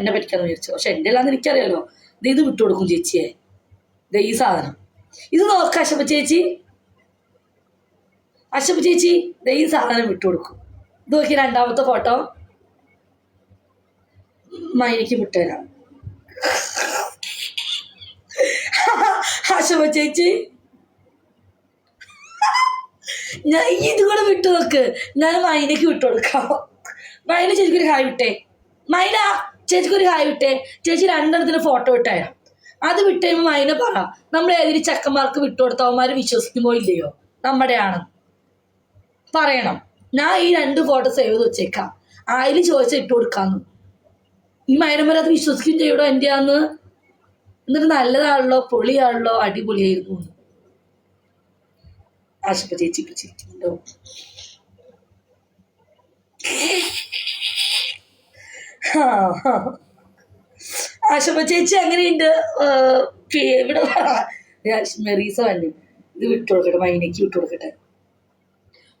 എന്നെ പറ്റിക്കാന്ന് വിചാരിച്ചു. പക്ഷെ എന്റെ അല്ലാന്ന് എനിക്കറിയാലോ. ഇത് ഇത് വിട്ടുകൊടുക്കും ചേച്ചിയെ. ദേ ഈ സാധനം. ഇത് നോക്ക അശപ്പ ചേച്ചി. അശപ്പ ചേച്ചി ദേ ഈ സാധനം വിട്ടുകൊടുക്കും ഇത് നോക്കി രണ്ടാമത്തെ ഫോട്ടോ. മൈനിക്ക് വിട്ടുതരാം അശപ്പ ചേച്ചി. ഞാൻ ഇത് കൂടെ വിട്ടു നോക്ക്. ഞാൻ മൈനയ്ക്ക് വിട്ടു കൊടുക്കാം. മൈന ചേച്ചിക്കൊരു ഹായ് വിട്ടേ. മൈന. ചേച്ചിക്കൊരു ഹായ് വിട്ടേ. ചേച്ചി രണ്ടെണ്ണത്തിന് ഫോട്ടോ വിട്ടേരാം. അത് വിട്ട് കഴിയുമ്പോൾ അതിനെ പറ. നമ്മൾ ഏതൊരു ചെക്കന്മാർക്ക് വിട്ടു കൊടുത്തവന്മാർ വിശ്വസിക്കുമോ ഇല്ലയോ? നമ്മുടെയാണ്. പറയണം. ഞാൻ ഈ രണ്ട് ഫോട്ടോ സേവ് ചെയ്ത് വെച്ചേക്കാം. അതിൽ ചോദിച്ചാൽ ഇട്ട് കൊടുക്കാന്ന്. ഈ മൈനന്മാർ അത് വിശ്വസിക്കും ചെയ്യടോ എന്റെ ആന്ന് എന്നിട്ട് നല്ലതാണല്ലോ പൊളിയാണല്ലോ അടിപൊളിയായിരുന്നു. ആശുപത്രി ആശുപ ചേച്ചി ഇപ്പൊ. ആശുപ ചേച്ചി അങ്ങനെയുണ്ട്. ഇവിടെ മെറീസ വന്നു ഇത് വിട്ടു കൊടുക്കട്ടെ മൈനയ്ക്ക് വിട്ടു കൊടുക്കട്ടെ.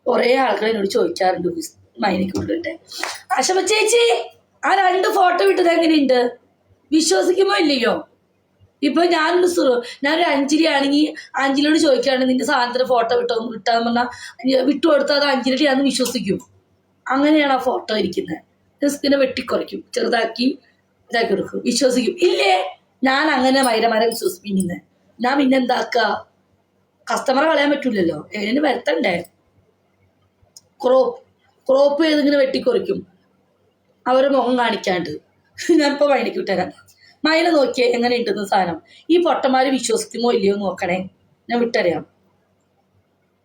കുറേ ആൾക്കാർ എന്നോട് ചോദിക്കാറുണ്ട് മൈനയ്ക്ക് വിട്ടിട്ടെ ആശുപ ചേച്ചി ആ രണ്ട് ഫോട്ടോ വിട്ടത് എങ്ങനെയുണ്ട്? വിശ്വസിക്കുമോ ഇല്ലയോ? ഇപ്പൊ ഞാനൊരു ഞാനൊരു അഞ്ജലി ആണെങ്കിൽ അഞ്ജലിയോട് ചോദിക്കുകയാണെങ്കിൽ നിന്റെ സാധനത്തിന് ഫോട്ടോ വിട്ടോ വിട്ടാന്ന് പറഞ്ഞാൽ വിട്ടു കൊടുത്താൽ അത് അഞ്ജലിയാന്ന് വിശ്വസിക്കും. അങ്ങനെയാണ് ആ ഫോട്ടോ ഇരിക്കുന്നത് ജസ്റ്റിനെ വെട്ടിക്കുറയ്ക്കും. ചെറുതാക്കി ഇതാക്കി കൊടുക്കും. വിശ്വസിക്കും. ഇല്ലേ? ഞാൻ അങ്ങനെ മൈരമാരെ വിശ്വസിപ്പിക്കുന്നത് ഞാൻ പിന്നെ എന്താക്കുക കസ്റ്റമറെ കളയാൻ പറ്റൂലല്ലോ. എങ്ങനെ വരുത്തണ്ടേ? Crop crop ചെയ്തിങ്ങനെ വെട്ടിക്കുറയ്ക്കും. അവരെ മുഖം കാണിക്കാണ്ട്. ഞാനിപ്പോൾ വഴിക്ക് വിട്ടുതരാം മയില നോക്കിയേ എങ്ങനെ ഉണ്ടെന്ന് സാധനം. ഈ പൊട്ടന്മാര് വിശ്വസിക്കുമോ ഇല്ലയോ നോക്കണേ. ഞാൻ വിട്ടറിയാം.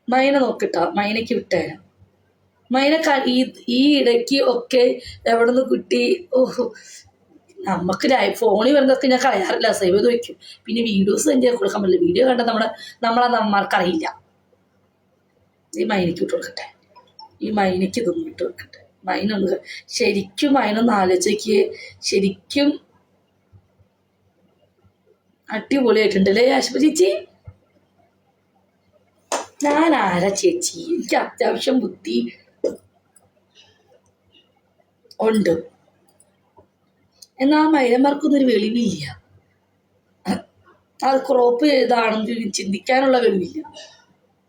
മൈന നോക്കിട്ടാ മൈനയ്ക്ക് വിട്ടുതരാം മൈന ഈ ഇടയ്ക്ക് ഒക്കെ എവിടെ നിന്ന് കിട്ടി? ഓഹോ. നമുക്ക് ഫോണിൽ വരുന്നതൊക്കെ ഞാൻ കളയാറില്ല. സേവ് ചെയ്ത് വെക്കും പിന്നെ വീഡിയോസ് എന്റെ കൊടുക്കാൻ പറ്റില്ല. വീഡിയോ കണ്ട നമ്മുടെ നമ്മളെ നമ്മൾക്കറിയില്ല ഈ മൈനയ്ക്ക് ഇട്ട് കൊടുക്കട്ടെ. ഈ മൈനയ്ക്ക് ഇതൊന്നും ഇട്ട് കൊടുക്കട്ടെ. മൈനൊന്ന് ശരിക്കും മൈനൊന്ന് ആലോചിക്ക്. ശരിക്കും അടിപൊളിയായിട്ടുണ്ടല്ലേ ആശുപ ചേച്ചി? ഞാൻ ആരാ ചേച്ചി? എനിക്ക് അത്യാവശ്യം ബുദ്ധി. ഉണ്ട്. എന്നാൽ മൈനന്മാർക്കൊന്നും ഒരു വെളിവില്ല. അത് ക്രോപ്പ് ചെയ്താണെന്ന് ചിന്തിക്കാനുള്ള വെളിവില്ല.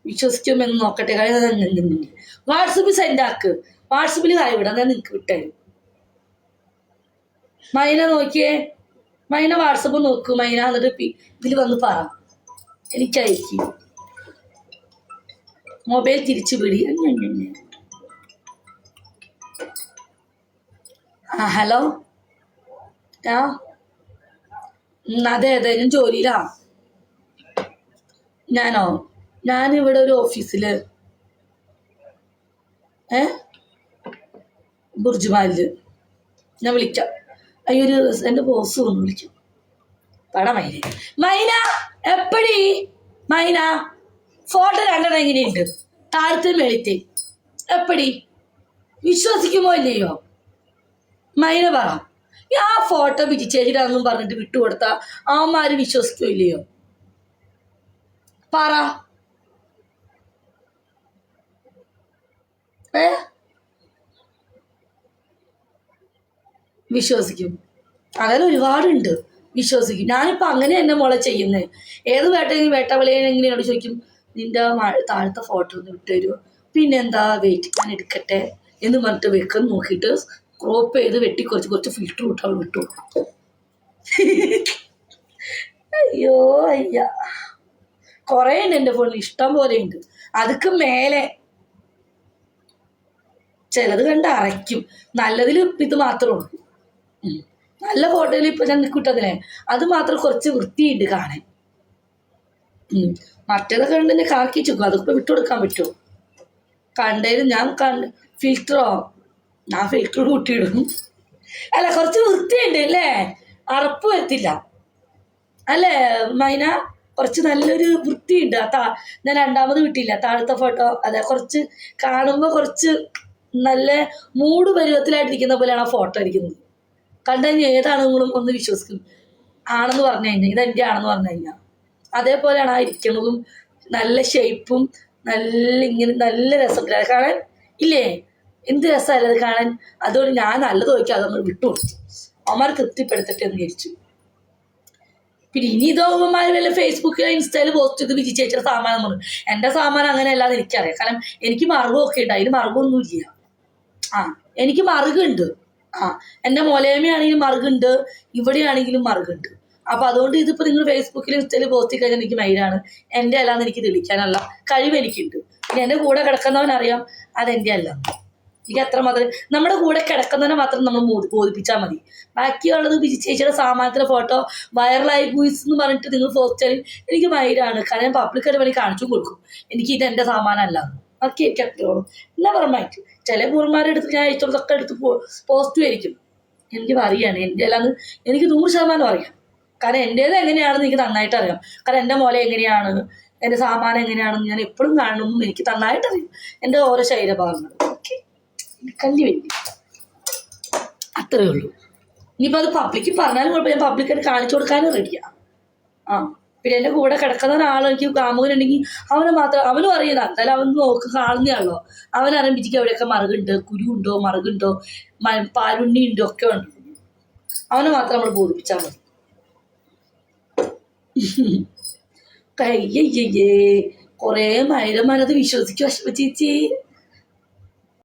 വിശ്വസിക്കുമെന്ന് നോക്കട്ടെ. വാട്സപ്പിൽ സെൻഡ് ആക്ക്. വാട്സപ്പിൽ കാര്യം വിടാം ഞാൻ നിങ്ങൾക്ക് വിട്ടേ മൈന നോക്കിയേ. മൈന വാട്സപ്പ് നോക്കൂ. മൈന എന്നിട്ട് ഇതിൽ വന്ന് പറ. എനിക്കയക്കും. മൊബൈൽ തിരിച്ചു പിടി. ആ ഹലോ? ആ അതെ ഞാൻ ജോലിയിലാ. ഞാനോ? ഞാനിവിടെ ഒരു ഓഫീസിൽ. ഏ? ബുർജുമാലിൽ ഞാൻ വിളിക്കാം. അയ്യോ ഒരു എന്റെ ബോസ് ഒന്ന് വിളിക്കാം പട മൈന. മൈന എപ്പടി? മൈന ഫോട്ടോ രണ്ടെണ്ണം എങ്ങനെയുണ്ട്? താഴത്തെ മേളിത്തേ എപ്പടി? വിശ്വസിക്കുമോ ഇല്ലയോ? മൈന പറ. ആ ഫോട്ടോ വിജിച്ചേച്ചിട്ടാണെന്നും പറഞ്ഞിട്ട് വിട്ടുകൊടുത്ത അവന്മാര് വിശ്വസിക്കോ ഇല്ലയോ പറ. ഏ? വിശ്വസിക്കും. അങ്ങനെ ഒരുപാടുണ്ട്. വിശ്വസിക്കും. ഞാനിപ്പോൾ അങ്ങനെ എന്നെ മോളെ ചെയ്യുന്നത് ഏത് വേട്ടയെങ്കിലും വേട്ടവിളിയെങ്കിലും എന്നോട് ചോദിക്കും? നിന്റെ താഴത്തെ ഫോട്ടോ ഒന്ന് വിട്ടുതരുമോ പിന്നെന്താ? വെയിറ്റ് ഞാൻ എടുക്കട്ടെ? എന്ന് പറഞ്ഞിട്ട് വെക്കം നോക്കിയിട്ട് ക്രോപ്പ് ചെയ്ത് വെട്ടി കുറച്ച് കുറച്ച് ഫിൽറ്റർ വിട്ട് അവൾ വിട്ടു. അയ്യോ അയ്യ. കുറേ ഉണ്ട് എന്റെ ഫോണിൽ ഇഷ്ടം പോലെ ഉണ്ട്. അതൊക്കെ മേലെ. ചിലത് കണ്ട് അരയ്ക്കും. നല്ലതിൽ ഇത് മാത്രമേ ഉള്ളൂ. നല്ല ഫോട്ടോയിൽ ഇപ്പൊ ഞാൻ കിട്ടതിനെ അത് മാത്രം കുറച്ച് വൃത്തിയുണ്ട് കാണാൻ. മറ്റേതൊക്കെ കണ്ട് തന്നെ കാക്കി ചുക്കും അതൊക്കെ വിട്ടുകൊടുക്കാൻ പറ്റുമോ? കണ്ടതിൽ ഞാൻ കണ്ട് ഫിൽറ്ററോ ഞാൻ ഫിൽറ്റർ കൂട്ടിയിടും. അല്ല കുറച്ച് വൃത്തിയുണ്ട് അല്ലേ? അറപ്പ് വരത്തില്ല. അല്ലേ മൈന? കുറച്ച് നല്ലൊരു വൃത്തിയുണ്ട്. ആ താ ഞാൻ രണ്ടാമത് കിട്ടിയില്ല താഴത്തെ ഫോട്ടോ അതെ കുറച്ച് കാണുമ്പോൾ കുറച്ച് നല്ല മൂട് പരുവത്തിലായിട്ടിരിക്കുന്ന പോലെയാണ് ആ ഫോട്ടോ ഇരിക്കുന്നത്. കണ്ടു കഴിഞ്ഞാൽ ഏതാണെങ്കിലും ഒന്ന് വിശ്വസിക്കും. ആണെന്ന് പറഞ്ഞു കഴിഞ്ഞാൽ ഇതെന്റെ ആണെന്ന് പറഞ്ഞു കഴിഞ്ഞാൽ അതേപോലെയാണ് ആ ഇരിക്കുന്നതും നല്ല ഷേപ്പും നല്ല ഇങ്ങനെ നല്ല രസം. കാണാൻ? ഇല്ലേ? എന്ത് രസമല്ല അത് കാണാൻ? അതുകൊണ്ട് ഞാൻ നല്ലത് നോക്കി അതൊന്ന് വിട്ടുകൊടുത്തു അവന്മാർ തൃപ്തിപ്പെടുത്തട്ടെ എന്ന് വിചാരിച്ചു. പിന്നെ ഇനി ഇതോ വല്ല ഫേസ്ബുക്കിലോ ഇൻസ്റ്റയിൽ പോസ്റ്റ് ചെയ്ത് വിജി ചേച്ചിയുടെ സാമാനം പറഞ്ഞു എന്റെ സാമാനം അങ്ങനെ അല്ലാതെ എനിക്കറിയാം. കാരണം എനിക്ക് മറുകൊക്കെ ഉണ്ട്. അതിന് മറുകൊന്നുമില്ല. ആ എനിക്ക് മറുകുണ്ട്. ആ എന്റെ മൊലേമയാണെങ്കിലും മറുകുണ്ട്. ഇവിടെയാണെങ്കിലും മറുകുണ്ട്. അപ്പൊ അതുകൊണ്ട് ഇതിപ്പോ നിങ്ങൾ ഫേസ്ബുക്കിൽ ഇൻസ്റ്റയിൽ പോസ്റ്റ് കഴിഞ്ഞാൽ എനിക്ക് മൈരാണ് എന്റെ അല്ലാന്ന് എനിക്ക് തെളിയിക്കാനുള്ള കഴിവ് എനിക്കുണ്ട്. പിന്നെ എന്റെ കൂടെ കിടക്കുന്നവൻ അറിയാം അതെന്റെ അല്ല. എനിക്ക് അത്ര മാത്രം? നമ്മുടെ കൂടെ കിടക്കുന്നതിനെ മാത്രം നമ്മൾ ബോധിപ്പിച്ചാൽ മതി. ബാക്കിയുള്ളത് ബിജി ചേച്ചിയുടെ ഫോട്ടോ വൈറലായി പോയിസ് എന്ന് പറഞ്ഞിട്ട് നിങ്ങൾ പോസ്റ്റ് ചെയ്യും എനിക്ക് മൈരാണ് കാരണം പബ്ലിക്കായിട്ട് വേണമെങ്കിൽ കാണിച്ചു കൊടുക്കും. എനിക്ക് ഇത് എന്റെ സാമാനമല്ല അതൊക്കെ എനിക്ക് അത്രയോളം എല്ലാം പറഞ്ഞു ചില അടുത്ത് ഞാൻ അയച്ചോളതൊക്കെ എടുത്ത് പോസ്റ്റ് ആയിരിക്കും എനിക്ക് അറിയാണ് എന്റെ അല്ലാന്ന് എനിക്ക് നൂറ് ശതമാനം അറിയാം. കാരണം എന്റേത് എങ്ങനെയാണെന്ന് എനിക്ക് നന്നായിട്ട് അറിയാം. കാരണം എന്റെ മോലെ എങ്ങനെയാണ്? എന്റെ സാമാനം എങ്ങനെയാണെന്ന് ഞാൻ എപ്പോഴും കാണണമെന്ന് എനിക്ക് നന്നായിട്ട് അറിയാം. എന്റെ ഓരോ ശരീരഭാഗങ്ങൾ കല്ലി വേണ്ടി അത്രേ ഉള്ളൂ. ഇനിയിപ്പോൾ അത് പബ്ലിക്ക് പറഞ്ഞാലും കുഴപ്പമില്ല. ഞാൻ പബ്ലിക്കായിട്ട് കാണിച്ചു കൊടുക്കാനും റെഡിയാണ് ആ. പിന്നെ എന്റെ കൂടെ കിടക്കുന്ന ഒരാൾ എനിക്ക് കാമുകനുണ്ടെങ്കിൽ അവനെ മാത്രം അവനും അറിയില്ല. എന്തായാലും അവൻ നോക്ക് കാണുന്നതാണല്ലോ അവൻ അവിടെയൊക്കെ മറുകുണ്ട് കുരുണ്ടോ മറുകുണ്ടോ പാലുണ്ണി ഉണ്ടോ ഒക്കെ ഉണ്ട്. അവനെ മാത്രം നമ്മൾ ബോധിപ്പിച്ചാൽ മതി. കയ്യയ്യേ കൊറേ വിശ്വസിക്കും അശ്വ ചേച്ചി